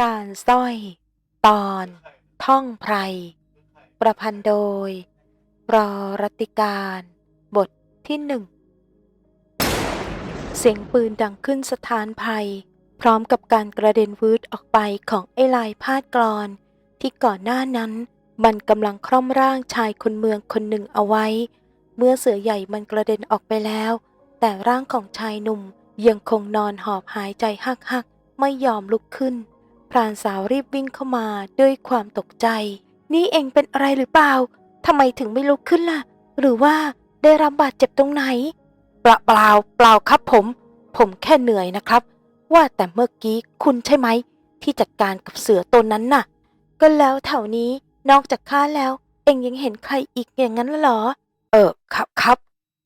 รานสร้อย ตอน ท่องไพร ประพันธ์โดย ปรรติการ บทที่หนึ่ง เสียงปืนดังขึ้นสถานภัย พร้อมกับการกระเด็นวืดออกไปของไอ้ลายพาดกรอน ที่ก่อนหน้านั้น มันกำลังคร่อมร่างชายคนเมืองคนหนึ่งเอาไว้ เมื่อเสือใหญ่มันกระเด็นออกไปแล้ว แต่ร่างของชายหนุ่มยังคงนอนหอบหายใจหักๆไม่ยอมลุกขึ้น พรานสาวรีบวิ่งเข้ามาด้วยความตกใจ นี่เองเป็นอะไรหรือเปล่าทำไมถึงไม่ลุกขึ้นล่ะ หรือว่าได้รับบาดเจ็บตรงไหน เปล่าเปล่าเปล่าครับผม ผมแค่เหนื่อยนะครับ ว่าแต่เมื่อกี้คุณใช่ไหม ที่จัดการกับเสือตัวนั้นน่ะ ก็แล้วแถวนี้นอกจากข้าแล้ว เองยังเห็นใครอีกอย่างนั้นเหรอ เออครับครับ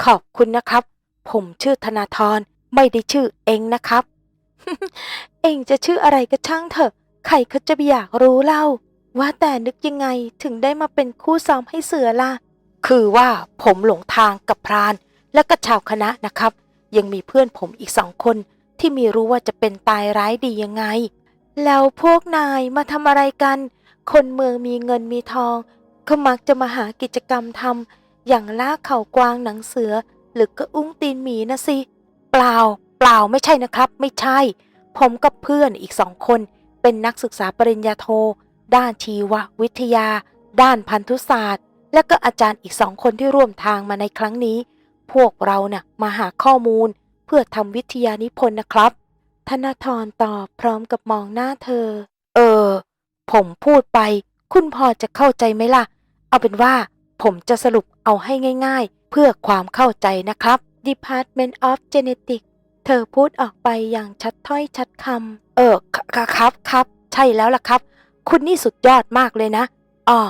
ขอบคุณนะครับ ผมชื่อธนาธรไม่ได้ชื่อเองนะครับ เองจะชื่ออะไรก็ช่างเถอะ ใครเขาจะอยากรู้เล่า ว่าแต่นึกยังไงถึงได้มาเป็นคู่ซ้อมให้เสือล่ะ คือว่าผมหลงทางกับพราน และก็ชาวคณะนะครับ ยังมีเพื่อนผมอีกสองคนที่ไมีรู้ว่าจะเป็นตายร้ายดียังไง แล้วพวกนายมาทำอะไรกัน คนเมืองมีเงินมีทองเขามักจะมาหากิจกรรมทำอย่างล่าเข่ากวางหนังเสือ หรือก็อุ้งตีนหมีนะสิ เปล่า ล่าไม่ใช่นะครับ ไม่ใช่ ผมกับเพื่อนอีกสองคน เป็นนักศึกษาปริญญาโท ด้านชีววิทยา ด้านพันธุศาสตร์ และก็อาจารย์อีกสองคนที่ร่วมทางมาในครั้งนี้ พวกเราน่ะมาหาข้อมูล เพื่อทำวิทยานิพนธ์นะครับ ธนาธรตอบพร้อมกับมองหน้าเธอ เออ ผมพูดไป คุณพอจะเข้าใจไหมล่ะ เอาเป็นว่า ผมจะสรุปเอาให้ง่าย ๆ เพื่อความเข้าใจนะครับ Department of Genetics เธอพูดออกไปอย่างชัดถ้อยชัดคำ เออครับครับ ใช่แล้วล่ะครับ คุณนี่สุดยอดมากเลยนะอ๋อ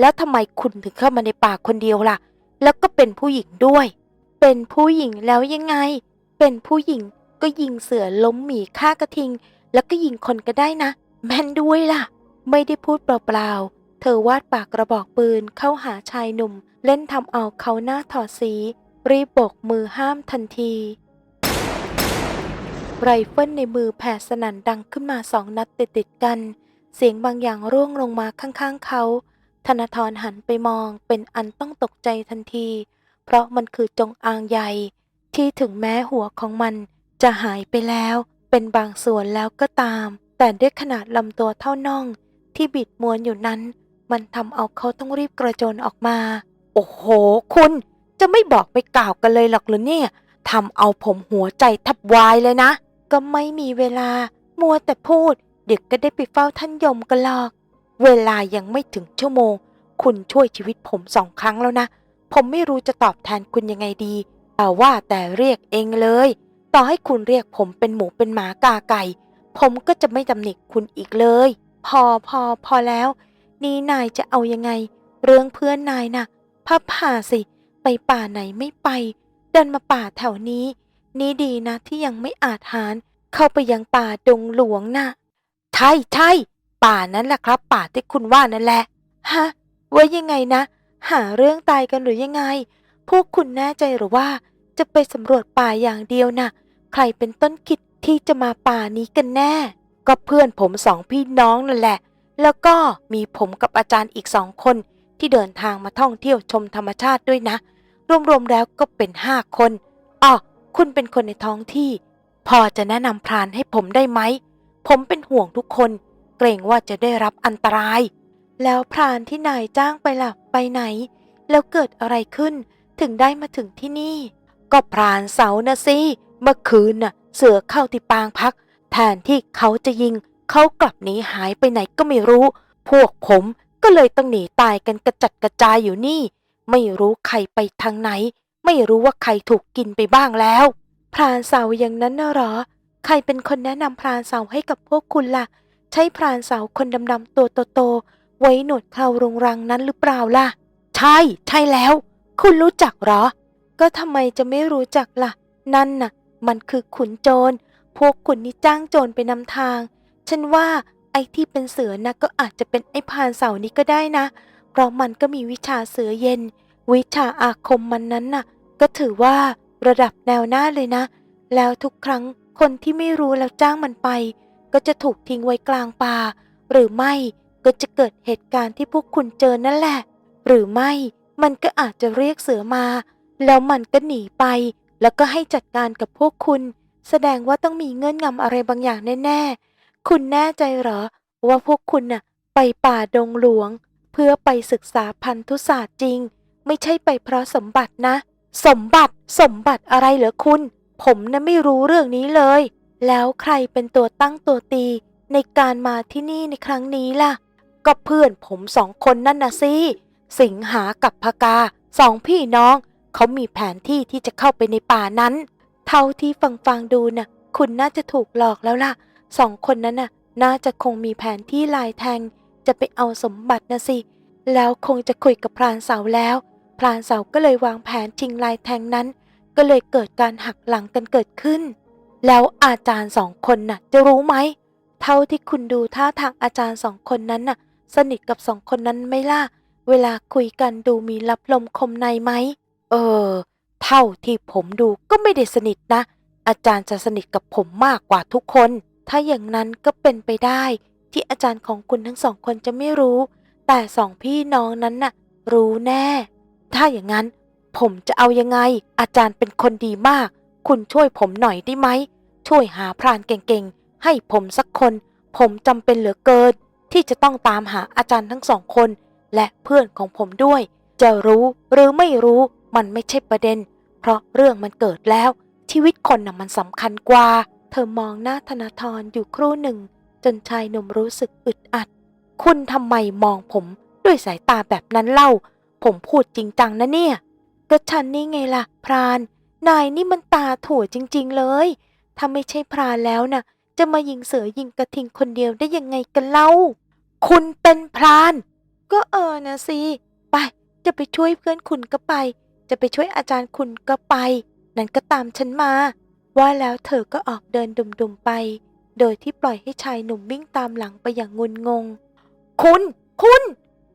แล้วทำไมคุณถึงเข้ามาในป่าคนเดียวล่ะ แล้วก็เป็นผู้หญิงด้วย เป็นผู้หญิงแล้วยังไง เป็นผู้หญิงก็ยิงเสือล้มหมีฆ่ากระทิง แล้วก็ยิงคนก็ได้นะ แม่นด้วยล่ะ ไม่ได้พูดเปล่าๆ เธอวาดปากกระบอกปืนเข้าหาชายหนุ่ม เล่นทำเอาเขาหน้าถอดสี รีบโบกมือห้ามทันที ไรเฟิลในมือแผ่สนั่นดังขึ้นมาสองนัดติดๆกัน เสียงบางอย่างร่วงลงมาข้างๆเขา ธนาธรหันไปมองเป็นอันต้องตกใจทันที เพราะมันคือจงอางใหญ่ ที่ถึงแม้หัวของมันจะหายไปแล้ว เป็นบางส่วนแล้วก็ตาม แต่ด้วยขนาดลำตัวเท่าน่อง ที่บิดม้วนอยู่นั้น มันทำเอาเขาต้องรีบกระโจนออกมา โอ้โห คุณ จะไม่บอกไม่กล่าวกันเลยหรอกหรือเนี่ยทำเอาผมหัวใจทับวายเลยนะ ก็ไม่มีเวลา มัวแต่พูด เด็กก็ได้ไปเฝ้าท่านยมกันหรอก เวลายังไม่ถึงชั่วโมง คุณช่วยชีวิตผมสองครั้งแล้วนะ ผมไม่รู้จะตอบแทนคุณยังไงดีแต่ว่าแต่เรียกเองเลย ต่อให้คุณเรียกผมเป็นหมูเป็นหมากาไก่ ผมก็จะไม่ตำหนิคุณอีกเลย พอพอพอแล้ว นี่นายจะเอายังไง เรื่องเพื่อนนายนะ่ะพับผ่าสิ ไปป่าไหนไม่ไป เดินมาป่าแถวนี้ นี่ดีนะที่ยังไม่อาจหารเข้าไปยังป่าดงหลวงน่ะใช่ใช่ป่านั้นแหละครับ ป่าที่คุณว่านั่นแหละ ฮะ ว่ายังไงนะ หาเรื่องตายกันหรือยังไง พวกคุณแน่ใจหรือว่า จะไปสำรวจป่าอย่างเดียวน่ะ ใครเป็นต้นคิดที่จะมาป่านี้กันแน่ ก็เพื่อนผมสองพี่น้องนั่นแหละ แล้วก็มีผมกับอาจารย์อีกสองคนที่เดินทางมาท่องเที่ยวชมธรรมชาติด้วยนะ รวมๆแล้วก็เป็นห้าคนอ๋อ คุณเป็นคนในท้องที่ พอจะแนะนำพรานให้ผมได้ไหม ผมเป็นห่วงทุกคน เกรงว่าจะได้รับอันตราย แล้วพรานที่นายจ้างไปล่ะ ไปไหน แล้วเกิดอะไรขึ้น ถึงได้มาถึงที่นี่ ก็พรานเสานะสิ เมื่อคืนน่ะ เสือเข้าที่ปางพัก แทนที่เขาจะยิง เขากลับหนีหายไปไหนก็ไม่รู้ พวกผมก็เลยต้องหนีตายกันกระจัดกระจายอยู่นี่ ไม่รู้ใครไปทางไหน ไม่รู้ว่าใครถูกกินไปบ้างแล้ว พรานเสาอย่างนั้นน่ะเหรอ ใครเป็นคนแนะนำพรานเสาให้กับพวกคุณล่ะ ใช่พรานเสาคนดำๆตัวโตๆไว้หนวดเครารงรังนั้นหรือเปล่าล่ะ ใช่ ใช่แล้ว คุณรู้จักเหรอ ก็ทำไมจะไม่รู้จักล่ะ นั่นน่ะ มันคือขุนโจร พวกคุณนี่จ้างโจรไปนำทาง ฉันว่าไอ้ที่เป็นเสือนะก็อาจจะเป็นไอ้พรานเสานี้ก็ได้นะ เพราะมันก็มีวิชาเสือเย็น วิชาอาคมมันนั้นน่ะ ก็ถือว่าระดับแนวหน้าเลยนะ แล้วทุกครั้งคนที่ไม่รู้แล้วจ้างมันไป ก็จะถูกทิ้งไว้กลางป่า หรือไม่ก็จะเกิดเหตุการณ์ที่พวกคุณเจอนั่นแหละ หรือไม่มันก็อาจจะเรียกเสือมา แล้วมันก็หนีไป แล้วก็ให้จัดการกับพวกคุณ แสดงว่าต้องมีเงื่อนงำอะไรบางอย่างแน่ๆ คุณแน่ใจเหรอ ว่าพวกคุณน่ะ ไปป่าดงหลวง เพื่อไปศึกษาพันธุศาสตร์จริง ไม่ใช่ไปเพราะสมบัตินะ สมบัติสมบัติอะไรเหรอคุณ ผมน่ะไม่รู้เรื่องนี้เลย แล้วใครเป็นตัวตั้งตัวตี ในการมาที่นี่ในครั้งนี้ล่ะ ก็เพื่อนผมสองคนนั่นนะสิ สิงหากับพกาสองพี่น้อง เขามีแผนที่ที่จะเข้าไปในป่านั้น เท่าที่ฟังฟังดูน่ะ คุณน่าจะถูกหลอกแล้วล่ะ สองคนนั้นน่ะ น่าจะคงมีแผนที่ลายแทง จะไปเอาสมบัตินะสิ แล้วคงจะคุยกับพรานเสาแล้ว พรานเสาก็เลยวางแผนชิงลายแทงนั้น ก็เลยเกิดการหักหลังกันเกิดขึ้น แล้วอาจารย์สองคนน่ะ จะรู้ไหม เท่าที่คุณดูท่าทางอาจารย์สองคนนั้นน่ะ สนิทกับสองคนนั้นไม่ล่ะ เวลาคุยกันดูมีรับลมคมในไหม เออ เท่าที่ผมดูก็ไม่ได้สนิทนะ อาจารย์จะสนิทกับผมมากกว่าทุกคน ถ้าอย่างนั้นก็เป็นไปได้ ที่อาจารย์ของคุณทั้งสองคนจะไม่รู้ แต่สองพี่น้องนั้นน่ะ รู้แน่ ถ้าอย่างนั้น ผมจะเอายังไง อาจารย์เป็นคนดีมาก คุณช่วยผมหน่อยได้ไหม ช่วยหาพรานเก่งๆ ให้ผมสักคน ผมจำเป็นเหลือเกิน ที่จะต้องตามหาอาจารย์ทั้งสองคน และเพื่อนของผมด้วย จะรู้หรือไม่รู้มันไม่ใช่ประเด็น เพราะเรื่องมันเกิดแล้ว ชีวิตคนน่ะมันสำคัญกว่า เธอมองหน้าธนาธรอยู่ครู่หนึ่ง จนชายหนุ่มรู้สึกอึดอัด คุณทำไมมองผมด้วยสายตาแบบนั้นเล่า ผมพูดจริงจังนะเนี่ย ก็ฉันนี่ไงล่ะ พราน นายนี่มันตาถั่วจริง ๆ เลย ถ้าไม่ใช่พรานแล้วน่ะ จะมายิงเสือยิงกระทิงคนเดียวได้ยังไงกันเล่า คุณเป็นพราน ก็เออนะสิ ไป จะไปช่วยเพื่อนคุณก็ไป จะไปช่วยอาจารย์คุณก็ไป นั่นก็ตามฉันมา ว่าแล้วเธอก็ออกเดินดุมๆไป โดยที่ปล่อยให้ชายหนุ่มวิ่งตามหลังไปอย่างงุนงง คุณ คุณ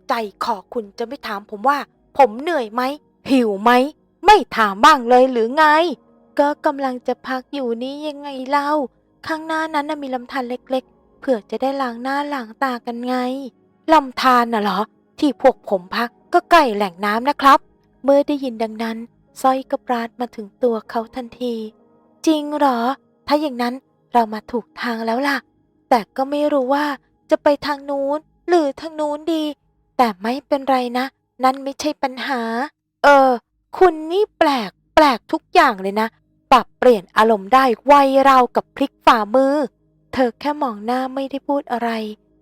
ใจขอคุณจะไม่ถามผมว่า ผมเหนื่อยไหม หิวไหม ไม่ถามบ้างเลยหรือไง ก็กำลังจะพักอยู่นี่ยังไงเล่า ข้างหน้านั้นมีลำธารเล็กๆเผื่อจะได้ล้างหน้าล้างตากันไงลำธารน่ะเหรอ ที่พวกผมพักก็ใกล้แหล่งน้ำนะครับ เมื่อได้ยินดังนั้นสร้อยกระปราดมาถึงตัวเขาทันที จริงเหรอ ถ้าอย่างนั้นเรามาถูกทางแล้วล่ะ แต่ก็ไม่รู้ว่าจะไปทางนู้นหรือทางนู้นดี แต่ไม่เป็นไรนะ นั่นไม่ใช่ปัญหา เออ คุณนี่แปลก แปลกทุกอย่างเลยนะ ปรับเปลี่ยนอารมณ์ได้ไวราวกับพลิกฝ่ามือ เธอแค่มองหน้าไม่ได้พูดอะไร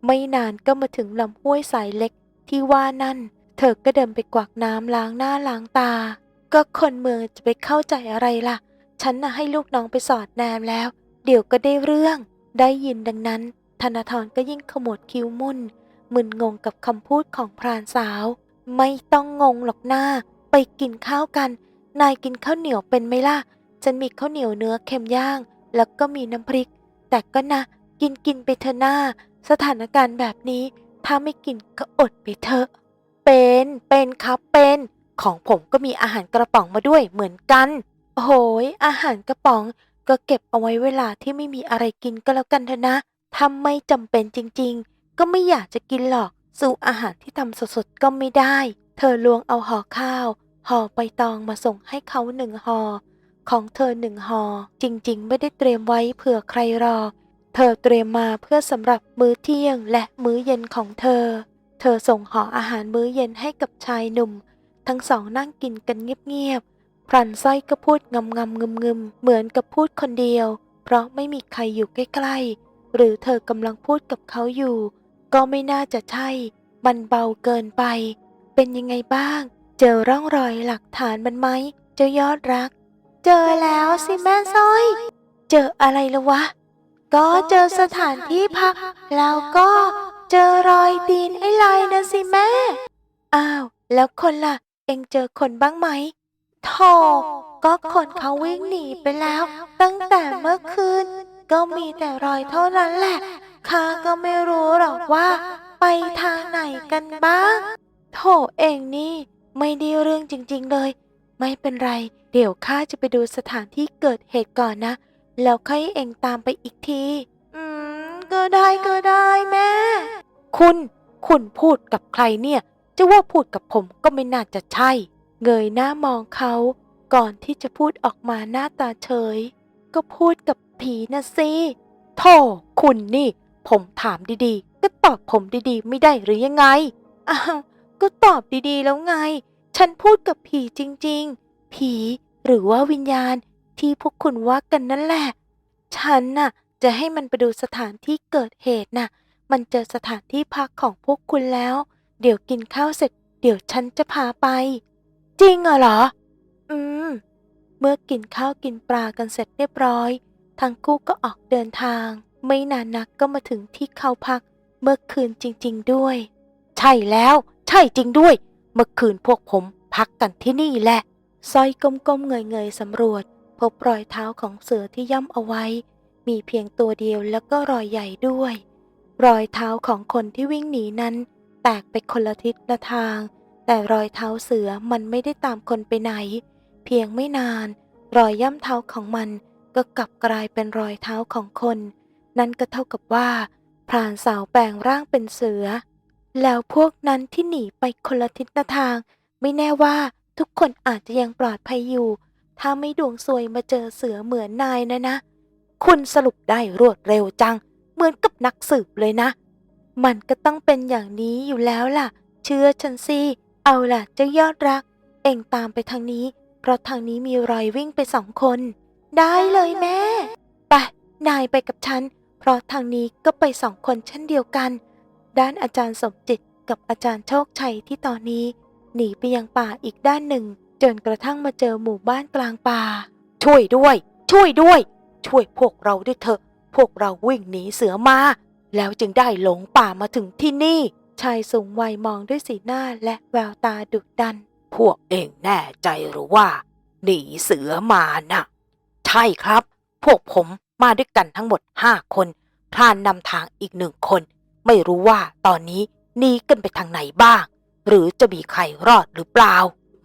ไม่นานก็มาถึงลำห้วยสายเล็กที่ว่านั่น เธอก็เดินไปกวักน้ำล้างหน้าล้างตา ก็คนเมืองจะไปเข้าใจอะไรล่ะ ฉันน่ะให้ลูกน้องไปสอดแนมแล้ว เดี๋ยวก็ได้เรื่อง ได้ยินดังนั้น ธนาธรก็ยิ่งขมวดคิ้วมุ่น มึนงงกับคำพูดของพรานสาว ไม่ต้องงงหรอกหน้า ไปกินข้าวกัน นายกินข้าวเหนียวเป็นไหมล่ะ ฉันมีข้าวเหนียวเนื้อเค็มย่าง แล้วก็มีน้ำพริก แต่ก็นะ กินกินไปเถอะหน้า สถานการณ์แบบนี้ ถ้าไม่กินก็อดไปเถอะ เป็น เป็นครับ เป็น ของผมก็มีอาหารกระป๋องมาด้วยเหมือนกันโอ้โหย อาหารกระป๋องก็เก็บเอาไว้เวลาที่ไม่มีอะไรกินก็แล้วกันเถอะนะถ้าไม่จำเป็นจริง ๆ ก็ไม่อยากจะกินหรอก สู่อาหารที่ทำสดๆก็ไม่ได้ เธอลวงเอาห่อข้าวห่อใบตองมาส่งให้เขาหนึ่งห่อของเธอหนึ่งห่อจริงๆ ไม่ได้เตรียมไว้เผื่อใครรอเธอเตรียมมาเพื่อสำหรับมื้อเที่ยงและมื้อเย็นของเธอ เธอส่งห่ออาหารมื้อเย็นให้กับชายหนุ่ม ทั้งสองนั่งกินกันเงียบๆพรันสร้อยก็พูดงำงำงึมงึมๆเหมือนกับพูดคนเดียว เพราะไม่มีใครอยู่ใกล้ๆหรือเธอกำลังพูดกับเขาอยู่ ก็ไม่น่าจะใช่ มันเบาเกินไป เป็นยังไงบ้าง เจอร่องรอยหลักฐานมันไหม เจ้ายอดรัก เจอแล้วสิแม่สร้อย เจออะไรละวะ ก็เจอสถานที่พัก แล้วก็เจอรอยตีนไอ้ลายนะสิแม่ อ้าว แล้วคนล่ะ เองเจอคนบ้างไหมโธ่ก็คนเขาวิ่งหนีไปแล้ว ตั้งแต่เมื่อคืน ก็มีแต่รอยเท่านั้นแหละ ข้าก็ไม่รู้หรอกว่า ไปทางไหนกันบ้างโถเองนี่ ไม่ได้เรื่องจริง ๆ เลย ไม่เป็นไร เดี๋ยวข้าจะไปดูสถานที่เกิดเหตุก่อนนะ แล้วค่อยเองตามไปอีกที อืม ก็ได้ก็ได้แม่ คุณ คุณพูดกับใครเนี่ย จะว่าพูดกับผมก็ไม่น่าจะใช่ เงยหน้ามองเขา ก่อนที่จะพูดออกมาหน้าตาเฉย ก็พูดกับผีนะสิโธ่คุณนี่ ผมถามดีๆ ก็ตอบผมดีๆ ไม่ได้หรือยังไง อ้าว ก็ตอบดีๆแล้วไง ฉันพูดกับผีจริงๆ ผีหรือว่าวิญญาณที่พวกคุณว่ากันนั่นแหละ ฉันน่ะ จะให้มันไปดูสถานที่เกิดเหตุน่ะ มันเจอสถานที่พักของพวกคุณแล้ว เดี๋ยวกินข้าวเสร็จ เดี๋ยวฉันจะพาไป จริงเหรอ อืม เมื่อกินข้าวกินปลากันเสร็จเรียบร้อย ทั้งคู่ก็ออกเดินทาง ไม่นานนักก็มาถึงที่เขาพักเมื่อคืนจริง ๆด้วย ใช่แล้ว ใช่จริงด้วย เมื่อคืนพวกผมพักกันที่นี่แหละสร้อยก้มๆเงยๆสำรวจ พบรอยเท้าของเสือที่ย่ำเอาไว้ มีเพียงตัวเดียวแล้วก็รอยใหญ่ด้วย รอยเท้าของคนที่วิ่งหนีนั้น แตกไปคนละทิศละทาง แต่รอยเท้าเสือมันไม่ได้ตามคนไปไหน เพียงไม่นาน รอยย่ำเท้าของมันก็กลับกลายเป็นรอยเท้าของคน นั่นก็เท่ากับว่า พรานสาวแปลงร่างเป็นเสือ แล้วพวกนั้นที่หนีไปคนละทิศทาง ไม่แน่ว่าทุกคนอาจจะยังปลอดภัยอยู่ ถ้าไม่ดวงซวยมาเจอเสือเหมือนนายนะนะ คุณสรุปได้รวดเร็วจัง เหมือนกับนักสืบเลยนะ มันก็ต้องเป็นอย่างนี้อยู่แล้วล่ะ เชื่อฉันสิเอาล่ะเจ้ายอดรัก เองตามไปทางนี้ เพราะทางนี้มีรอยวิ่งไปสองคน ได้เลยแม่ ไป นายไปกับฉัน เพราะทางนี้ก็ไปสองคนเช่นเดียวกัน ด้านอาจารย์สมจิตกับอาจารย์โชคชัยที่ตอนนี้ หนีไปยังป่าอีกด้านหนึ่ง จนกระทั่งมาเจอหมู่บ้านกลางป่า ช่วยด้วย ช่วยด้วย ช่วยพวกเราด้วยเถอะ พวกเราวิ่งหนีเสือมา แล้วจึงได้หลงป่ามาถึงที่นี่ ชายสูงวัยมองด้วยสีหน้าและแววตาดุดัน พวกเองแน่ใจหรือว่า หนีเสือมานะ่ะ ใช่ครับ พวกผม มาด้วยกันทั้งหมดห้าคนพรานนำทางอีกหนึ่งคน ไม่รู้ว่าตอนนี้หนีกันไปทางไหนบ้าง หรือจะมีใครรอดหรือเปล่า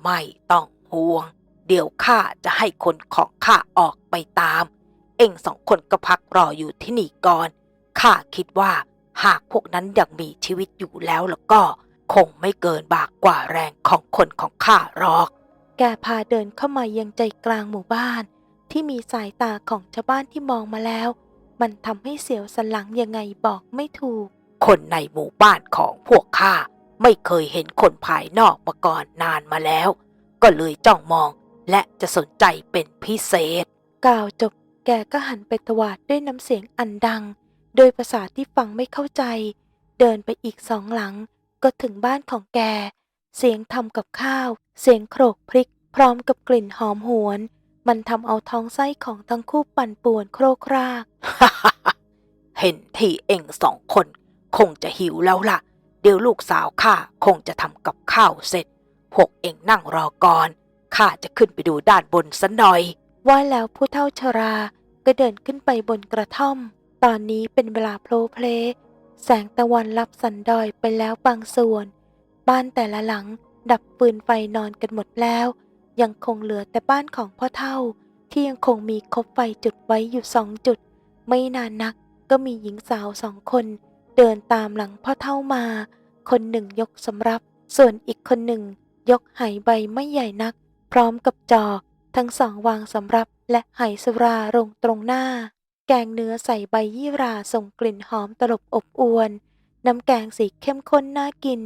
ไม่ต้องห่วง เดี๋ยวข้าจะให้คนของข้าออกไปตาม เองสองคนก็พักรออยู่ที่นี่ก่อนข้าคิดว่าหากพวกนั้นยังมีชีวิตอยู่แล้วแล้วก็ คงไม่เกินบากกว่าแรงของคนของข้าหรอก แกพาเดินเข้ามายังใจกลางหมู่บ้าน ที่มีสายตาของชาวบ้านที่มองมาแล้ว มันทำให้เสียวสันหลังยังไงบอกไม่ถูก คนในหมู่บ้านของพวกข้าไม่เคยเห็นคนภายนอกมาก่อนนานมาแล้ว ก็เลยจ้องมองและจะสนใจเป็นพิเศษ กล่าวจบแกก็หันไปตวาดด้วยน้ำเสียงอันดัง โดยภาษาที่ฟังไม่เข้าใจ เดินไปอีกสองหลัง ก็ถึงบ้านของแก เสียงทำกับข้าว เสียงโขลกพริก พร้อมกับกลิ่นหอมหวน มันทำเอาท้องไส้ของทั้งคู่ปั่นป่วนโครกคราก เห็นที่เองสองคน คงจะหิวแล้วล่ะ เดี๋ยวลูกสาวข้าคงจะทำกับข้าวเสร็จ พวกเองนั่งรอก่อน ข้าจะขึ้นไปดูด้านบนสันหน่อย ว่าแล้วผู้เฒ่าชราก็เดินขึ้นไปบนกระท่อม ตอนนี้เป็นเวลาโพลเพล แสงตะวันลับสันดอยไปแล้วบางส่วน บ้านแต่ละหลังดับฟืนไฟนอนกันหมดแล้ว ยังคงเหลือแต่บ้านของพ่อเฒ่าที่ยังคงมีคบไฟจุดไว้อยู่สองจุด ไม่นานนักก็มีหญิงสาวสองคน เดินตามหลังพ่อเฒ่ามา คนหนึ่งยกสำรับ ส่วนอีกคนหนึ่ง ยกไหใบไม่ใหญ่นัก พร้อมกับจอก ทั้งสองวางสำรับและไหสุราลงตรงหน้า แกงเนื้อใส่ใบยี่ราส่งกลิ่นหอมตลบอบอวน น้ำแกงสีเข้มข้นน่ากิน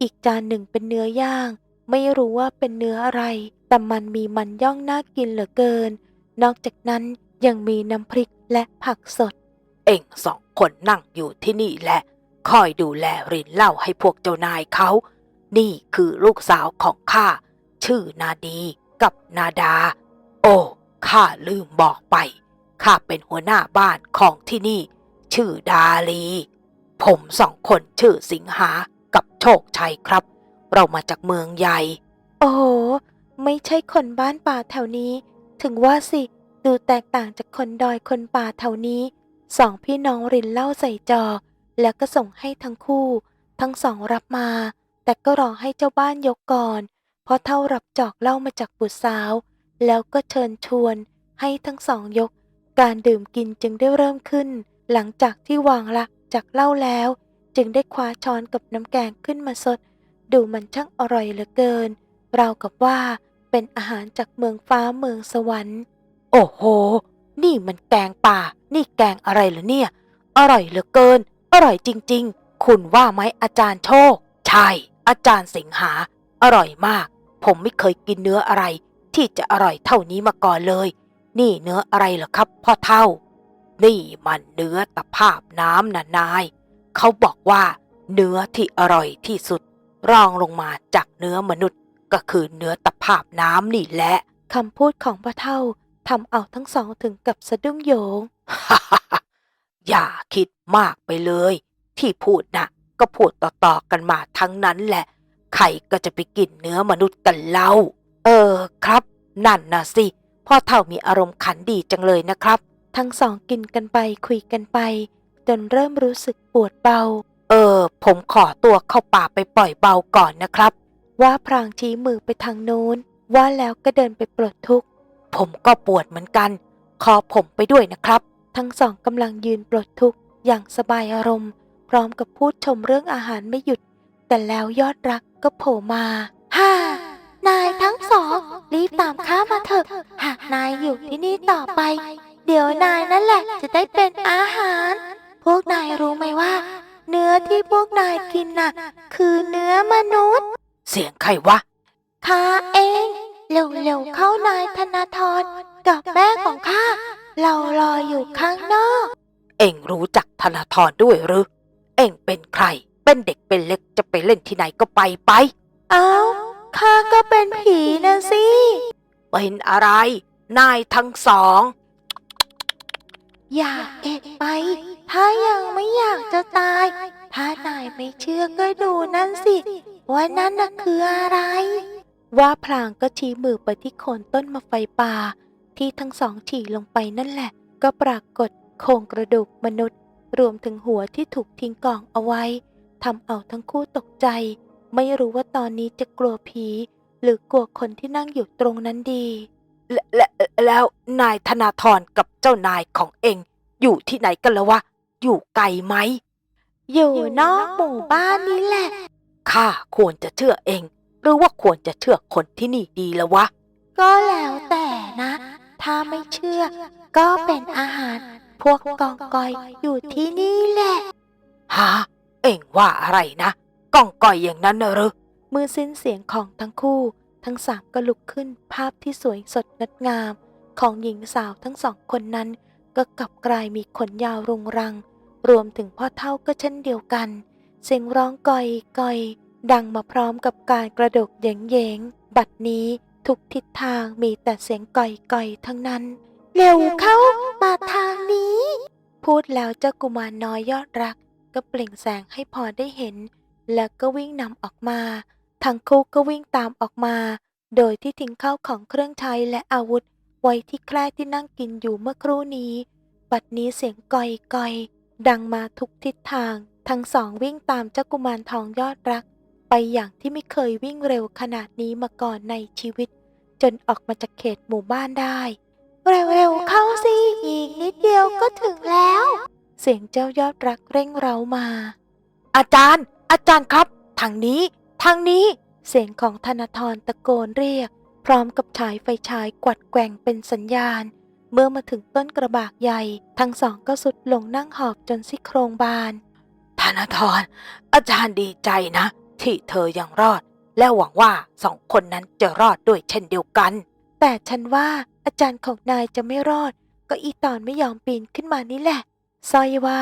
อีกจานหนึ่งเป็นเนื้อย่าง ไม่รู้ว่าเป็นเนื้ออะไร แต่มันมีมันย่องน่ากินเหลือเกิน นอกจากนั้นยังมีน้ำพริกและผักสด เองสองคนนั่งอยู่ที่นี่แหละ คอยดูแลรินเหล่าให้พวกเจ้านายเขา นี่คือลูกสาวของข้า ชื่อนาดีกับนาดา โอ้ข้าลืมบอกไป ข้าเป็นหัวหน้าบ้านของที่นี่ ชื่อดาลี ผมสองคนชื่อสิงหากับโชคชัยครับ เรามาจากเมืองใหญ่ โอ้โห ไม่ใช่คนบ้านป่าแถวนี้ ถึงว่าสิดูแตกต่างจากคนดอยคนป่าแถวนี้ สองพี่น้องรินเหล่าใส่จอกแล้วก็ส่งให้ทั้งคู่ ทั้งสองรับมา แต่ก็รอให้เจ้าบ้านยกก่อน เพราะเท่ารับจอกเหล่ามาจากบุตรสาว แล้วก็เชิญชวนให้ทั้งสองยก การดื่มกินจึงได้เริ่มขึ้น หลังจากที่วางละจากเหล้าแล้ว จึงได้คว้าช้อนกับน้ำแกงขึ้นมาสด ดูมันช่างอร่อยเหลือเกินราวกับว่า เป็นอาหารจากเมืองฟ้าเมืองสวรรค์ โอ้โห นี่มันแกงป่า นี่แกงอะไรเหรอเนี่ย อร่อยเหลือเกิน อร่อยจริง ๆ คุณว่าไหมอาจารย์โชค ใช่ อาจารย์สิงหา อร่อยมาก ผมไม่เคยกินเนื้ออะไร ที่จะอร่อยเท่านี้มาก่อนเลย นี่เนื้ออะไรเหรอครับพ่อเท่า นี่มันเนื้อตะภาพน้ำนะนาย เขาบอกว่า เนื้อที่อร่อยที่สุด รองลงมาจากเนื้อมนุษย์ ก็คือเนื้อตะภาพน้ำนี่แหละคำพูดของพ่อเท่าทำเอาทั้งสองถึงกับสะดุ้งโหยง อย่าคิดมากไปเลย ที่พูดนะก็พูดต่อๆกันมาทั้งนั้นแหละ ใครก็จะไปกินเนื้อมนุษย์กันเล่า เออครับ นั่นนะสิ พ่อเท่ามีอารมณ์ขันดีจังเลยนะครับ ทั้งสองกินกันไปคุยกันไป จนเริ่มรู้สึกปวดเบา เออ ผมขอตัวเข้าป่าไปปล่อยเบาก่อนนะครับ ว่าพรางชี้มือไปทางโน้น ว่าแล้วก็เดินไปปลดทุกข์ ผมก็ปวดเหมือนกัน ขอผมไปด้วยนะครับ ทั้งสองกำลังยืนปลดทุกข์อย่างสบายอารมณ์ พร้อมกับพูดชมเรื่องอาหารไม่หยุด แต่แล้วยอดรักก็โผล่มาฮ่านายทั้งสอง รีบตามข้ามาเถอะ หากนายอยู่ที่นี่ต่อไป เดี๋ยวนายนั่นแหละ จะได้เป็นอาหาร พวกนายรู้ไหมว่า เนื้อที่พวกนายกินน่ะ คือเนื้อมนุษย์ เสียงใครวะ ข้าเองเร็วๆเข้านายธนาธรกับแม่ของข้าเรารออยู่ข้างนอก เอ็งรู้จักธนาธรด้วยหรือ เอ็งเป็นใคร เป็นเด็กเป็นเล็กจะไปเล่นที่ไหนก็ไปไป เอ้าข้าก็เป็นผีนะสิเป็นอะไร นายทั้งสอง อย่าเอกไป ถ้ายังไม่อยากจะตาย ถ้านายไม่เชื่อก็ดูนั่นสิ ว่านั่นน่ะคืออะไร ว่าพลางก็ชี้มือไปที่โคนต้นมะไฟป่า ที่ทั้งสองฉี่ลงไปนั่นแหละ ก็ปรากฏโครงกระดูกมนุษย์ รวมถึงหัวที่ถูกทิ้งกองเอาไว้ทำเอาทั้งคู่ตกใจ ไม่รู้ว่าตอนนี้จะกลัวผี หรือกลัวคนที่นั่งอยู่ตรงนั้นดี และและแล้วนายธนาธรกับเจ้านายของเอ็งอยู่ที่ไหนกันแล้ววะ อยู่ไกลไหม อยู่นอกหมู่บ้านนี้แหละ ข้าควรจะเชื่อเอง หรือว่าควรจะเชื่อคนที่นี่ดีแล้ววะ ก็แล้วแต่นะ ถ้าไม่เชื่อ ก็เป็นอาหาร พวกกองกอยอยู่ที่นี่แหละฮะเอ็งว่าอะไรนะก้องก่อยอย่างนั้นน่ะหรือเมื่อสิ้นเสียงของทั้งคู่ ทั้งสามก็ลุกขึ้นภาพที่สวยสดงดงาม ของหญิงสาวทั้งสองคนนั้น ก็กลับกลายมีขนยาวรุงรัง รวมถึงพ่อเท่าก็เช่นเดียวกัน เสียงร้องก่อยก่อยดังมาพร้อมกับการกระดกเยงเยงบัดนี้ทุกทิศทางมีแต่เสียงก่อยก่อยทั้งนั้น เร็วเข้ามาทางนี้ พูดแล้วเจ้ากุมารน้อยยอดรัก ก็เปล่งแสงให้พอได้เห็น แล้วก็วิ่งนำออกมาทั้งคู่ก็วิ่งตามออกมา โดยที่ทิ้งข้าวของเครื่องใช้และอาวุธ ไว้ที่แคร่ที่นั่งกินอยู่เมื่อครู่นี้ บัดนี้เสียงก่อยก่อยดังมาทุกทิศทาง ทั้งสองวิ่งตามเจ้ากุมารทองยอดรัก ไปอย่างที่ไม่เคยวิ่งเร็วขนาดนี้มาก่อนในชีวิต จนออกมาจากเขตหมู่บ้านได้ เร็วๆเข้าสิอีกนิดเดียวก็ถึงแล้ว เสียงเจ้ายอดรักเร่งเร้ามา อาจารย์ อาจารย์ครับ ทางนี้ ทางนี้ เสียงของธนาธรตะโกนเรียก พร้อมกับฉายไฟฉายกวัดแกว่งเป็นสัญญาณเมื่อมาถึงต้นกระบากใหญ่ ทั้งสองก็สุดลงนั่งหอบจนซี่โครงบาน ธนาธรอาจารย์ดีใจนะ ที่เธอยังรอด และหวังว่าสองคนนั้นจะรอดด้วยเช่นเดียวกัน แต่ฉันว่าอาจารย์ของนายจะไม่รอด ก็อีตอนไม่ยอมปีนขึ้นมานี่แหละสร้อยว่า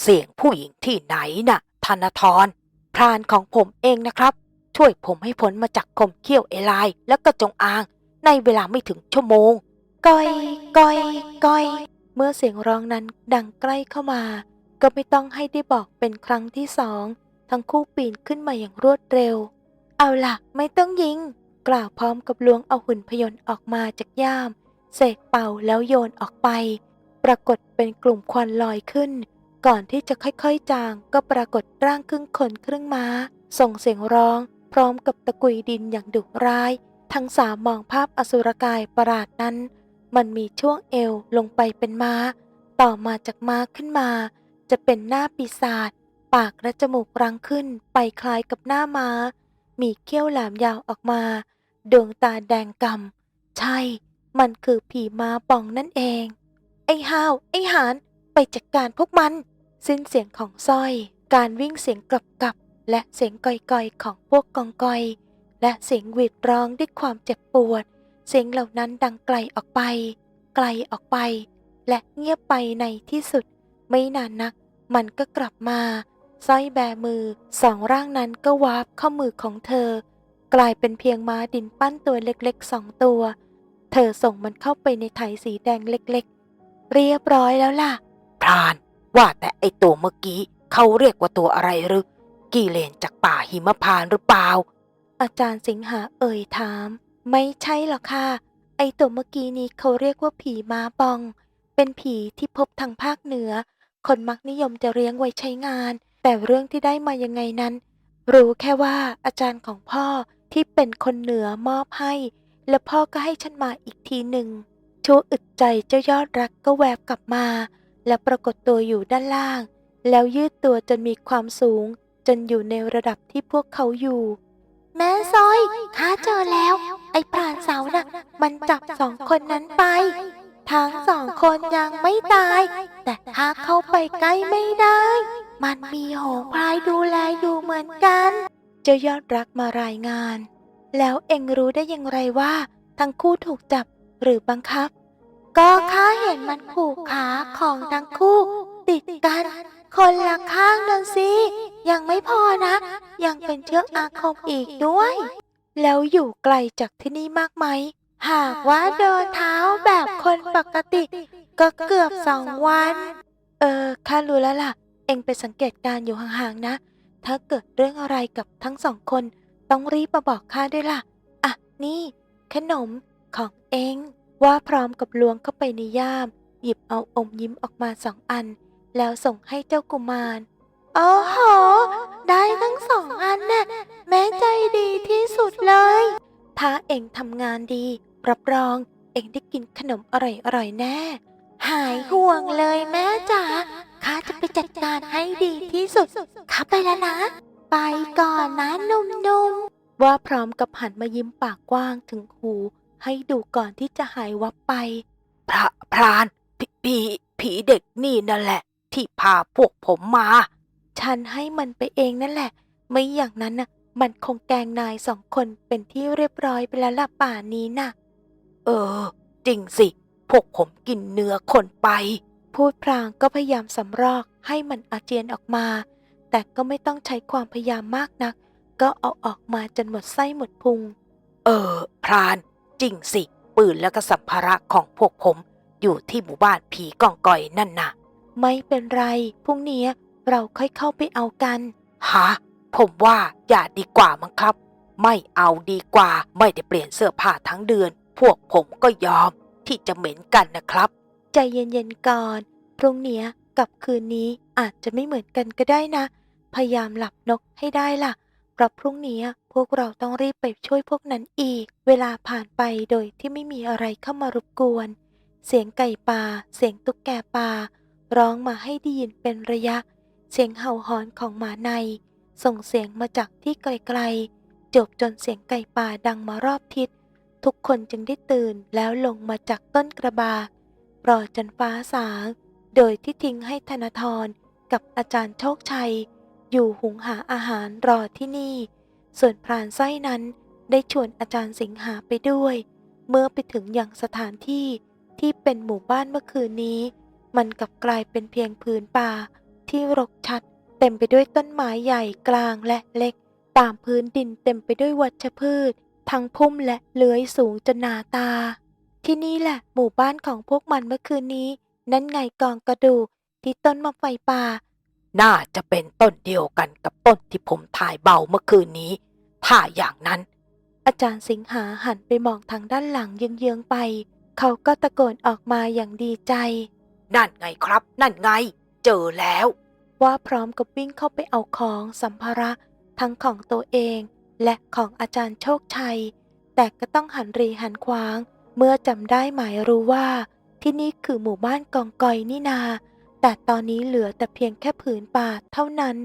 เสียงผู้หญิงที่ไหนน่ะธนาธรพรานของผมเองนะครับ ช่วยผมให้พ้นมาจากคมเขี้ยวเอไลายและก็จงอาง ในเวลาไม่ถึงชั่วโมงก้อยก้อยก้อยเมื่อเสียงร้องนั้นดังใกล้เข้ามา ก็ไม่ต้องให้ได้บอกเป็นครั้งที่สอง ทั้งคู่ปีนขึ้นมาอย่างรวดเร็ว เอาล่ะ ไม่ต้องยิง กล่าวพร้อมกับล้วงเอาหุ่นพยนต์ออกมาจากย่าม เสกเป่าแล้วโยนออกไป ปรากฏเป็นกลุ่มควันลอยขึ้น ก่อนที่จะค่อยๆจาง ก็ปรากฏร่างครึ่งคนครึ่งม้า ส่งเสียงร้อง พร้อมกับตะกุยดินอย่างดุร้าย ทั้งสามมองภาพอสุรกายประหลาดนั้น มันมีช่วงเอวลงไปเป็นม้า ต่อมาจากม้าขึ้นมา จะเป็นหน้าปีศาจปากและจมูกรังขึ้นไปคล้ายกับหน้าม้า มีเขี้ยวแหลมยาวออกมา ดวงตาแดงกำใช่ มันคือผีม้าปองนั่นเอง ไอ้ห้าว ไอ้หาน ไปจัดการพวกมัน สิ้นเสียงของสร้อย การวิ่งเสียงกลับกับ และเสียงก่อยๆของพวกกองกอย และเสียงหวีดร้องด้วยความเจ็บปวด เสียงเหล่านั้นดังไกลออกไป ไกลออกไป และเงียบไปในที่สุด ไม่นานนัก มันก็กลับมาสร้อยแบมือสองร่างนั้นก็วาบเข้ามือของเธอ กลายเป็นเพียงม้าดินปั้นตัวเล็กๆสองตัว เธอส่งมันเข้าไปในไถสีแดงเล็กๆ เรียบร้อยแล้วล่ะ พรานว่าแต่ไอตัวเมื่อกี้ เขาเรียกว่าตัวอะไรหรือ กีเลนจากป่าหิมพานต์หรือเปล่า อาจารย์สิงหาเอ่ยถาม ไม่ใช่หรอกค่ะ ไอตัวเมื่อกี้นี้เขาเรียกว่าผีม้าบอง เป็นผีที่พบทางภาคเหนือ คนมักนิยมจะเลี้ยงไว้ใช้งาน แต่เรื่องที่ได้มายังไงนั้น รู้แค่ว่าอาจารย์ของพ่อที่เป็นคนเหนือมอบให้ แล้วพ่อก็ให้ฉันมาอีกทีหนึ่งชั่วอึดใจเจ้ายอดรักก็แวบกลับมา และปรากฏตัวอยู่ด้านล่าง แล้วยืดตัวจนมีความสูง จนอยู่ในระดับที่พวกเขาอยู่ แม่ซอยข้าเจอแล้ว ไอ้พรานเสาน่ะ มันจับสองคนนั้นไป ทั้งสองคนยังไม่ตาย แต่ถ้าเข้าไปใกล้ไม่ได้ มันมีโหงพลายดูแลอยู่เหมือนกัน เจ้ายอดรักมารายงาน แล้วเอ็งรู้ได้อย่างไรว่า ทั้งคู่ถูกจับหรือบังคับ ก็ข้าเห็นมันผูกขาของทั้งคู่ ติดกัน คนละข้างนั่นสิ ยังไม่พอนะ ยังเป็นเชือกอาคมอีกด้วย แล้วอยู่ไกลจากที่นี่มากไหม หากว่าเดินเท้าแบบคนปกติ ก็เกือบสองวัน เออข้ารู้แล้วล่ะ เองไปสังเกตการอยู่ห่างๆนะ ถ้าเกิดเรื่องอะไรกับทั้งสองคน ต้องรีบมาบอกข้าด้วยล่ะ อะ นี่ ขนมของเองว่าพร้อมกับล้วงเข้าไปในย่าม หยิบเอาอมยิ้มออกมาสองอัน แล้วส่งให้เจ้ากุมารโอ้โห ได้ทั้งสองอันน่ะแม่ใจดีที่สุดเลย ถ้าเองทำงานดี รับรอง เองได้กินขนมอร่อยๆแน่ หายห่วงเลยแม่จ๋าข้าจะไปจัดการให้ดีที่สุดข้าไปแล้วนะ ไปก่อนนะนุ่มๆ ว่าพร้อมกับหันมายิ้มปากกว้างถึงหู ให้ดูก่อนที่จะหายวับไป พระพรานผผีผีเด็กนี่นั่นแหละ ที่พาพวกผมมา ฉันให้มันไปเองนั่นแหละ ไม่อย่างนั้นน่ะ มันคงแกล้งนายสองคนเป็นที่เรียบร้อยไปแล้วล่ะป่านนี้น่ะ เออ จริงสิ พวกผมกินเนื้อคนไป พูดพลางก็พยายามสำรอกให้มันอาเจียนออกมา แต่ก็ไม่ต้องใช้ความพยายามมากนัก ก็เอาออกมาจนหมดไส้หมดพุง เออ พราน จริงสิ ปืนและก็สัมภาระของพวกผมอยู่ที่หมู่บ้านผีกองก่อยนั่นน่ะ ไม่เป็นไร พรุ่งนี้เราค่อยเข้าไปเอากัน ฮะ ผมว่าอย่าดีกว่ามั้งครับ ไม่เอาดีกว่าไม่ได้เปลี่ยนเสื้อผ้าทั้งเดือน พวกผมก็ยอมที่จะเหม็นกันนะครับ ใจเย็นๆก่อน พรุ่งนี้กับคืนนี้อาจจะไม่เหมือนกันก็ได้นะ พยายามหลับนกให้ได้ล่ะเพราะพรุ่งนี้พวกเราต้องรีบไปช่วยพวกนั้นอีก เวลาผ่านไปโดยที่ไม่มีอะไรเข้ามารบกวน เสียงไก่ป่า เสียงตุ๊กแกป่า ร้องมาให้ได้ยินเป็นระยะ เสียงเห่าหอนของหมาใน ส่งเสียงมาจากที่ไกลๆ จบจนเสียงไก่ป่าดังมารอบทิศ ทุกคนจึงได้ตื่นแล้วลงมาจากต้นกระบากรอจนฟ้าสาง โดยที่ทิ้งให้ธนาธรกับอาจารย์โชคชัย อยู่หุงหาอาหารรอที่นี่ ส่วนพรานไส้นั้นได้ชวนอาจารย์สิงหาไปด้วย เมื่อไปถึงอย่างสถานที่ที่เป็นหมู่บ้านเมื่อคืนนี้ มันกลับกลายเป็นเพียงพื้นป่าที่รกชัด เต็มไปด้วยต้นไม้ใหญ่กลางและเล็ก ตามพื้นดินเต็มไปด้วยวัชพืช ทั้งพุ่มและเลื้อยสูงจนหนาตา ที่นี่แหละหมู่บ้านของพวกมันเมื่อคืนนี้ นั่นไงกองกระดูกที่ต้นมะไฟป่า น่าจะเป็นต้นเดียวกันกับต้นที่ผมถ่ายเบาเมื่อคืนนี้ ถ้าอย่างนั้น อาจารย์สิงหาหันไปมองทางด้านหลังเยื้องๆไป เขาก็ตะโกนออกมาอย่างดีใจ นั่นไงครับ นั่นไง เจอแล้ว ว่าพร้อมกับวิ่งเข้าไปเอาของสัมภาระทั้งของตัวเองและของอาจารย์โชคชัย แต่ก็ต้องหันรีหันขวาง เมื่อจำได้หมายรู้ว่า ที่นี่คือหมู่บ้านกองกอยนี่นา แต่ตอนนี้เหลือแต่เพียงแค่ผืนป่าเท่านั้น